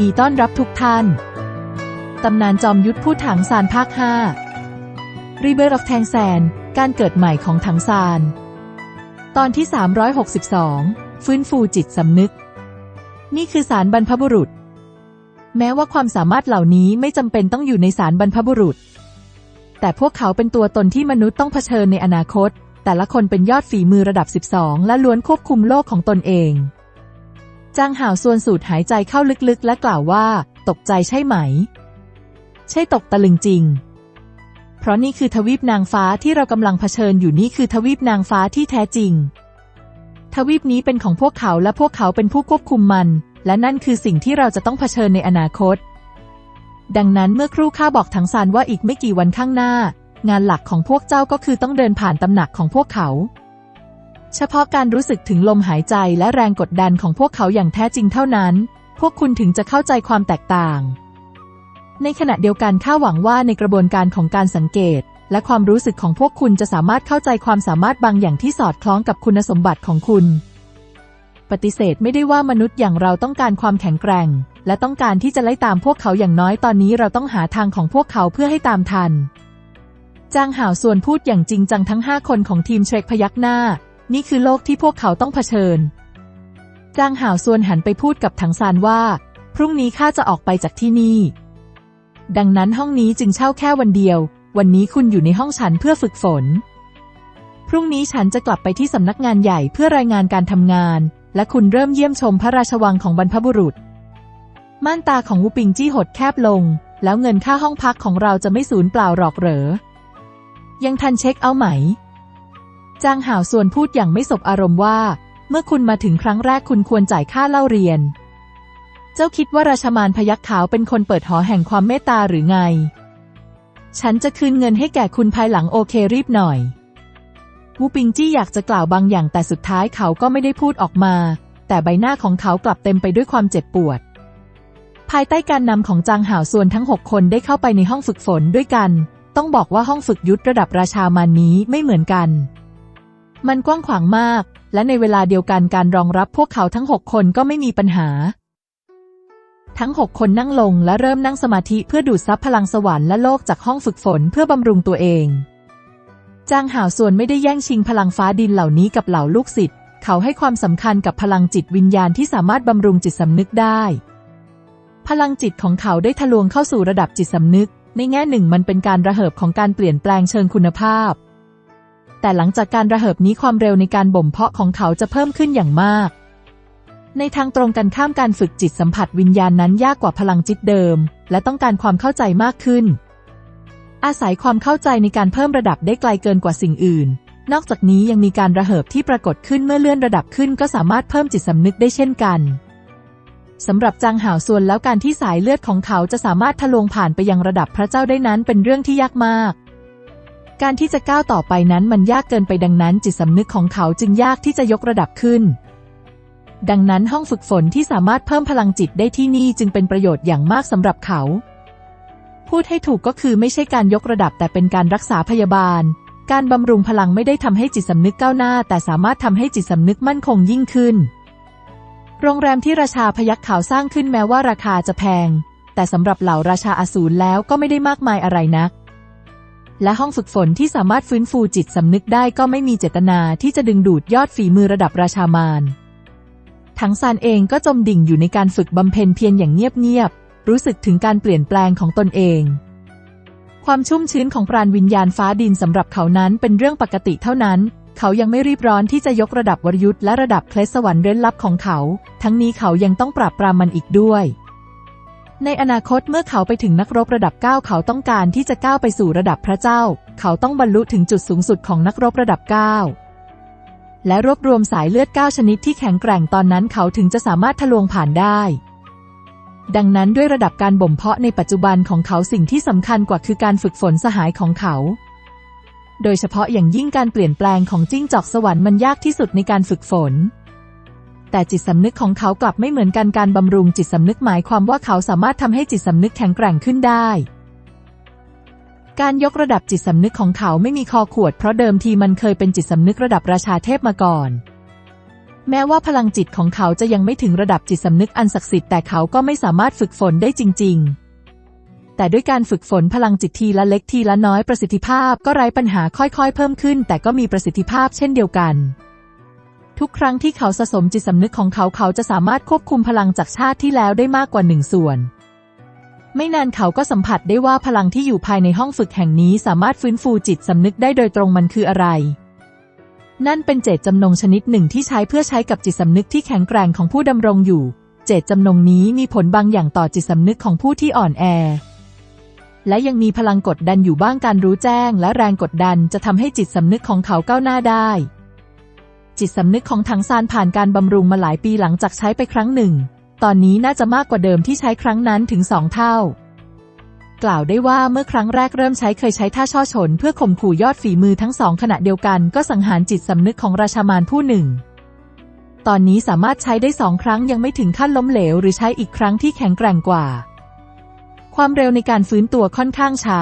ดีต้อนรับทุกท่าน ตำนานจอมยุทธผู้ถังซานภาค 5 Rebirth of Tang San การเกิดใหม่ของถังซาน ตอนที่ 362 ฟื้นฟูจิตสำนึก นี่คือสารบรรพบุรุษ แม้ว่าความสามารถเหล่านี้ไม่จำเป็นต้องอยู่ในสารบรรพบุรุษ แต่พวกเขาเป็นตัวตนที่มนุษย์ต้องเผชิญในอนาคต แต่ละคนเป็นยอดฝีมือระดับ 12 และล้วนควบคุมโลกของตนเอง จางห่าวส่วนสูดหายใจเข้าลึกๆ และกล่าวว่า ตกใจใช่ไหม ใช่ตกตะลึงจริง เพราะนี่คือทวีปนางฟ้าที่เรากำลังเผชิญอยู่นี่คือทวีปนางฟ้าที่แท้จริง ทวีปนี้เป็นของพวกเขาและพวกเขาเป็นผู้ควบคุมมัน และนั่นคือสิ่งที่เราจะต้องเผชิญในอนาคต ดังนั้นเมื่อครู่ข้าบอกถังซานว่าอีกไม่กี่วันข้างหน้า งานหลักของพวกเจ้าก็คือต้องเดินผ่านตำหนักของพวกเขา เฉพาะการรู้สึกถึงลมหายใจและแรงกดดันของพวกเขาอย่างแท้จริงเท่านั้น พวกคุณถึงจะเข้าใจความแตกต่าง ในขณะเดียวกันข้าหวังว่าในกระบวนการของการสังเกต และความรู้สึกของพวกคุณจะสามารถเข้าใจความสามารถบางอย่างที่สอดคล้องกับคุณสมบัติของคุณ ปฏิเสธไม่ได้ว่ามนุษย์อย่างเราต้องการความแข็งแกร่ง และต้องการที่จะไล่ตามพวกเขาอย่างน้อยตอนนี้เราต้องหาทางของพวกเขาเพื่อให้ตามทันจางห่าวส่วนพูดอย่างจริงจังทั้งห้าคนของทีมเทรคพยักหน้า นี่คือโลกที่พวกเขาต้องเผชิญ จางห่าวส่วนหันไปพูดกับถังซานว่า พรุ่งนี้ข้าจะออกไปจากที่นี่ ดังนั้นห้องนี้จึงเช่าแค่วันเดียว วันนี้คุณอยู่ในห้องฉันเพื่อฝึกฝน พรุ่งนี้ฉันจะกลับไปที่สำนักงานใหญ่เพื่อรายงานการทำงาน และคุณเริ่มเยี่ยมชมพระราชวังของบรรพบุรุษ ม่านตาของวูปิงจี้หดแคบลง แล้วเงินค่าห้องพักของเราจะไม่สูญเปล่าหรอกเหรอ ยังทันเช็คเอาไหม จางห่าวส่วนพูดอย่างไม่สบอารมณ์ว่า เมื่อคุณมาถึงครั้งแรกคุณควรจ่ายค่าเล่าเรียน เจ้าคิดว่าราชมานพยักขาวเป็นคนเปิดหอแห่งความเมตตาหรือไง ฉันจะคืนเงินให้แก่คุณภายหลังโอเครีบหน่อยวูปิงจี้อยากจะกล่าวบางอย่างแต่สุดท้ายเขาก็ไม่ได้พูดออกมา แต่ใบหน้าของเขากลับเต็มไปด้วยความเจ็บปวด ภายใต้การนำของจางห่าวส่วนทั้งหกคนได้เข้าไปในห้องฝึกฝนด้วยกัน ต้องบอกว่าห้องฝึกยุทธระดับราชามันนี้ไม่เหมือนกัน มันกว้างขวางมาก และในเวลาเดียวกันการรองรับพวกเขาทั้งหกคนก็ไม่มีปัญหา ทั้งหกคนนั่งลงและเริ่มนั่งสมาธิเพื่อดูดซับพลังสวรรค์และโลกจากห้องฝึกฝนเพื่อบำรุงตัวเอง จางหาวส่วนไม่ได้แย่งชิงพลังฟ้าดินเหล่านี้กับเหล่าลูกศิษย์เขาให้ความสำคัญกับพลังจิตวิญญาณที่สามารถบำรุงจิตสำนึกได้ พลังจิตของเขาได้ทะลวงเข้าสู่ระดับจิตสำนึก ในแง่หนึ่งมันเป็นการระเหิบของการเปลี่ยนแปลงเชิงคุณภาพ แต่หลังจากการระเหิบนี้ความเร็วในการบ่มเพาะของเขาจะเพิ่มขึ้นอย่างมาก ในทางตรงกันข้ามการฝึกจิตสัมผัสวิญญาณนั้นยากกว่าพลังจิตเดิม และต้องการความเข้าใจมากขึ้น อาศัยความเข้าใจในการเพิ่มระดับได้ไกลเกินกว่าสิ่งอื่น นอกจากนี้ยังมีการระเหิบที่ปรากฏขึ้นเมื่อเลื่อนระดับขึ้น ก็สามารถเพิ่มจิตสำนึกได้เช่นกันสำหรับจางห่าวส่วนแล้วการที่สายเลือดของเขาจะสามารถทะลวงผ่านไปยังระดับพระเจ้าได้นั้นเป็นเรื่องที่ยากมาก การที่จะก้าวต่อไปนั้นมันยากเกินไปดังนั้นจิตสำนึกของเขาจึงยากที่จะยกระดับขึ้น ดังนั้นห้องฝึกฝนที่สามารถเพิ่มพลังจิตได้ที่นี่จึงเป็นประโยชน์อย่างมากสำหรับเขา พูดให้ถูกก็คือไม่ใช่การยกระดับแต่เป็นการรักษาพยาบาล การบำรุงพลังไม่ได้ทำให้จิตสำนึกก้าวหน้า แต่สามารถทำให้จิตสำนึกมั่นคงยิ่งขึ้น โรงแรมที่ราชาพยักขาวสร้างขึ้นแม้ว่าราคาจะแพง แต่สำหรับเหล่าราชาอสูรแล้วก็ไม่ได้มากมายอะไรนัก และห้องฝึกฝนที่สามารถฟื้นฟูจิตสำนึกได้ก็ไม่มีเจตนาที่จะดึงดูดยอดฝีมือระดับราชามารทั้งซานเองก็จมดิ่งอยู่ในการฝึกบำเพ็ญเพียรอย่างเงียบๆ รู้สึกถึงการเปลี่ยนแปลงของตนเอง ความชุ่มชื้นของปราณวิญญาณฟ้าดินสำหรับเขานั้นเป็นเรื่องปกติเท่านั้น เขายังไม่รีบร้อนที่จะยกระดับวรยุทธ์และระดับเคลสวรรค์เร้นลับของเขา ทั้งนี้เขายังต้องปราบปรามมันอีกด้วย ในอนาคตเมื่อเขาไปถึงนักรบระดับ 9 เขาต้องการที่จะก้าวไปสู่ระดับพระเจ้า เขาต้องบรรลุถึงจุดสูงสุดของนักรบระดับ 9 และรวบรวมสายเลือด 9 ชนิดที่แข็งแกร่งตอนนั้นเขาถึงจะสามารถทะลวงผ่านได้ ดังนั้นด้วยระดับการบ่มเพาะในปัจจุบันของเขาสิ่งที่สำคัญกว่าคือการฝึกฝนสหายของเขา โดยเฉพาะอย่างยิ่งการเปลี่ยนแปลงของจิ้งจอกสวรรค์มันยากที่สุดในการฝึกฝน แต่จิตสำนึกของเขากลับไม่เหมือนกันการบำรุงจิตสำนึกหมายความว่าเขาสามารถทำให้จิตสำนึกแข็งแกร่งขึ้นได้ การยกระดับจิตสำนึกของเขาไม่มีคอขวด เพราะเดิมทีมันเคยเป็นจิตสำนึกระดับราชาเทพมาก่อน แม้ว่าพลังจิตของเขาจะยังไม่ถึงระดับจิตสำนึกอันศักดิ์สิทธิ์แต่เขาก็ไม่สามารถฝึกฝนได้จริง ๆแต่ด้วยการฝึกฝนพลังจิตทีละเล็กทีละน้อยประสิทธิภาพก็ไร้ปัญหาค่อยๆ เพิ่มขึ้น แต่ก็มีประสิทธิภาพเช่นเดียวกัน ทุกครั้งที่เขาสะสมจิตสำนึกของเขาเขาจะสามารถควบคุมพลังจากชาติที่แล้วได้มากกว่าหนึ่งส่วน ไม่นานเขาก็สัมผัสได้ว่าพลังที่อยู่ภายในห้องฝึกแห่งนี้สามารถฟื้นฟูจิตสำนึกได้โดยตรงมันคืออะไร นั่นเป็นเจตจำนงชนิดหนึ่งที่ใช้เพื่อใช้กับจิตสำนึกที่แข็งแกร่งของผู้ดำรงอยู่ เจตจำนงนี้มีผลบางอย่างต่อจิตสำนึกของผู้ที่อ่อนแอและยังมีพลังกดดันอยู่บ้างการรู้แจ้ง และแรงกดดันจะทำให้จิตสำนึกของเขาก้าวหน้าได้ จิตสำนึกของถังซานผ่านการบำรุงมาหลายปีหลังจากใช้ไปครั้งหนึ่ง ตอนนี้น่าจะมากกว่าเดิมที่ใช้ครั้งนั้นถึงสองเท่า กล่าวได้ว่าเมื่อครั้งแรกเริ่มใช้เคยใช้ท่าช่อฉนเพื่อข่มขู่ยอดฝีมือทั้งสองขณะเดียวกัน ก็สังหารจิตสำนึกของราชามานผู้หนึ่ง ตอนนี้สามารถใช้ได้สองครั้งยังไม่ถึงขั้นล้มเหลว หรือใช้อีกครั้งที่แข็งแกร่งกว่า ความเร็วในการฟื้นตัวค่อนข้างช้า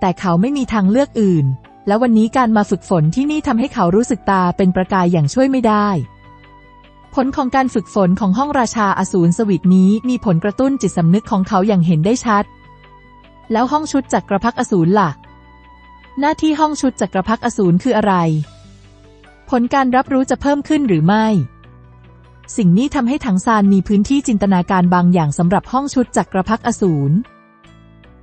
แต่เขาไม่มีทางเลือกอื่น และวันนี้การมาฝึกฝนที่นี่ทำให้เขารู้สึกตาเป็นประกายอย่างช่วยไม่ได้ ผลของการฝึกฝนของห้องราชาอสูรสวิตนี้มีผลกระตุ้นจิตสำนึกของเขาอย่างเห็นได้ชัด แล้วห้องชุดจักรพรรดิอสูรล่ะ หน้าที่ห้องชุดจักรพรรดิอสูรคืออะไร ผลการรับรู้จะเพิ่มขึ้นหรือไม่ สิ่งนี้ทำให้ถังซานมีพื้นที่จินตนาการบางอย่างสำหรับห้องชุดจักรพรรดิอสูร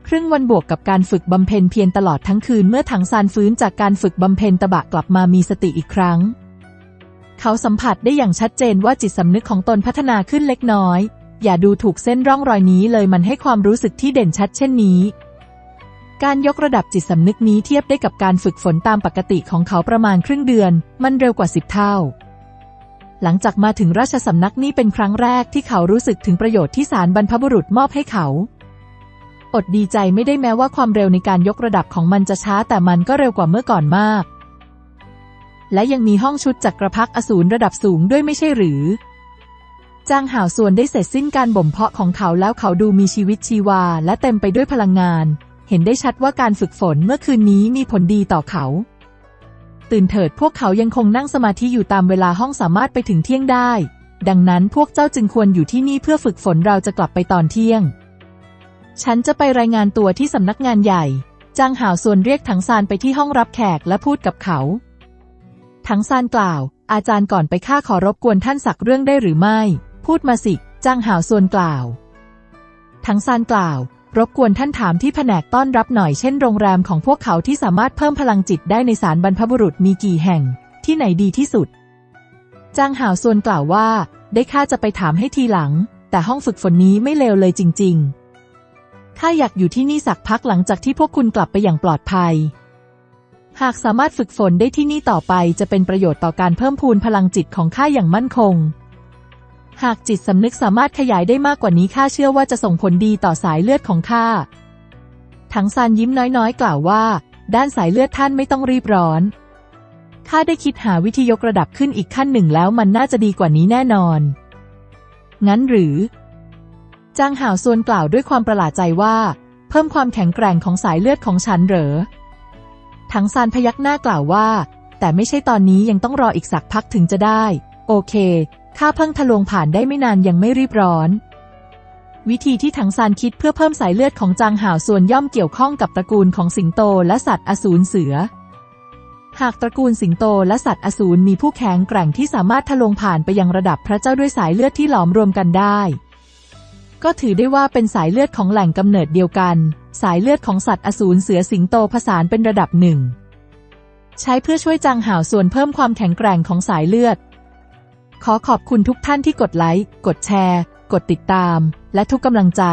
ครึ่งวันบวกกับการฝึกบำเพ็ญเพียรตลอดทั้งคืนเมื่อถังซานฟื้นจากการฝึกบำเพ็ญตะบะกลับมามีสติอีกครั้ง เขาสัมผัสได้อย่างชัดเจนว่าจิตสำนึกของตนพัฒนาขึ้นเล็กน้อย อย่าดูถูกเส้นร่องรอยนี้เลยมันให้ความรู้สึกที่เด่นชัดเช่นนี้ การยกระดับจิตสำนึกนี้เทียบได้กับการฝึกฝนตามปกติของเขาประมาณครึ่งเดือน มันเร็วกว่าสิบเท่าหลังจากมาถึงราชสำนักนี่เป็นครั้งแรกที่เขารู้สึกถึงประโยชน์ที่ศาลบรรพบุรุษมอบให้เขา อดดีใจไม่ได้แม้ว่าความเร็วในการยกระดับของมันจะช้าแต่มันก็เร็วกว่าเมื่อก่อนมาก และยังมีห้องชุดจักรพรรดิอสูรระดับสูงด้วยไม่ใช่หรือ จางห่าวส่วนได้เสร็จสิ้นการบ่มเพาะของเขาแล้วเขาดูมีชีวิตชีวาและเต็มไปด้วยพลังงาน เห็นได้ชัดว่าการฝึกฝนเมื่อคืนนี้มีผลดีต่อเขาตื่นเถิดพวกเขายังคงนั่งสมาธิอยู่ตามเวลาห้องสามารถไปถึงเที่ยงได้ ดังนั้นพวกเจ้าจึงควรอยู่ที่นี่เพื่อฝึกฝนเราจะกลับไปตอนเที่ยง ฉันจะไปรายงานตัวที่สำนักงานใหญ่ จางหาวส่วนเรียกถังซานไปที่ห้องรับแขกและพูดกับเขา ถังซานกล่าว อาจารย์ก่อนไปข้าขอรบกวนท่านสักเรื่องได้หรือไม่ พูดมาสิ จางหาวส่วนกล่าว ถังซานกล่าว รบกวนท่านถามที่แผนกต้อนรับหน่อยเช่นโรงแรมของพวกเขาที่สามารถเพิ่มพลังจิตได้ในสารบรรพบุรุษมีกี่แห่ง ที่ไหนดีที่สุด จางหาวส่วนกล่าวว่า ได้ข้าจะไปถามให้ทีหลัง แต่ห้องฝึกฝนนี้ไม่เลวเลยจริง ๆ ข้าอยากอยู่ที่นี่สักพักหลังจากที่พวกคุณกลับไปอย่างปลอดภัย หากสามารถฝึกฝนได้ที่นี่ต่อไปจะเป็นประโยชน์ต่อการเพิ่มพูนพลังจิตของข้าอย่างมั่นคง หากจิตสำนึกสามารถขยายได้มากกว่านี้ข้าเชื่อว่าจะส่งผลดีต่อสายเลือดของข้าถังซานยิ้มน้อยๆ กล่าวว่า ด้านสายเลือดท่านไม่ต้องรีบร้อน ข้าได้คิดหาวิธียกระดับขึ้นอีกขั้นหนึ่งแล้วมันน่าจะดีกว่านี้แน่นอน งั้นหรือ จางห่าวส่วนกล่าวด้วยความประหลาดใจว่า เพิ่มความแข็งแกร่งของสายเลือดของฉันเหรอถังซานพยักหน้ากล่าวว่า แต่ไม่ใช่ตอนนี้ยังต้องรออีกสักพักถึงจะได้ โอเคข้าเพิ่งทะลวงผ่านได้ไม่นานยังไม่รีบร้อน วิธีที่ถังซานคิดเพื่อเพิ่มสายเลือดของจางห่าวส่วนย่อมเกี่ยวข้องกับตระกูลของสิงโตและสัตว์อสูรเสือ หากตระกูลสิงโตและสัตว์อสูรมีผู้แข็งแกร่งที่สามารถทะลวงผ่านไปยังระดับพระเจ้าด้วยสายเลือดที่หลอมรวมกันได้ ก็ถือได้ว่าเป็นสายเลือดของแหล่งกำเนิดเดียวกัน สายเลือดของสัตว์อสูรเสือสิงโตผสานเป็นระดับหนึ่ง ใช้เพื่อช่วยจางหาวส่วนเพิ่มความแข็งแกร่งของสายเลือด ขอขอบคุณทุกท่านที่กดไลค์ กดแชร์ กดติดตาม และทุกกำลังใจ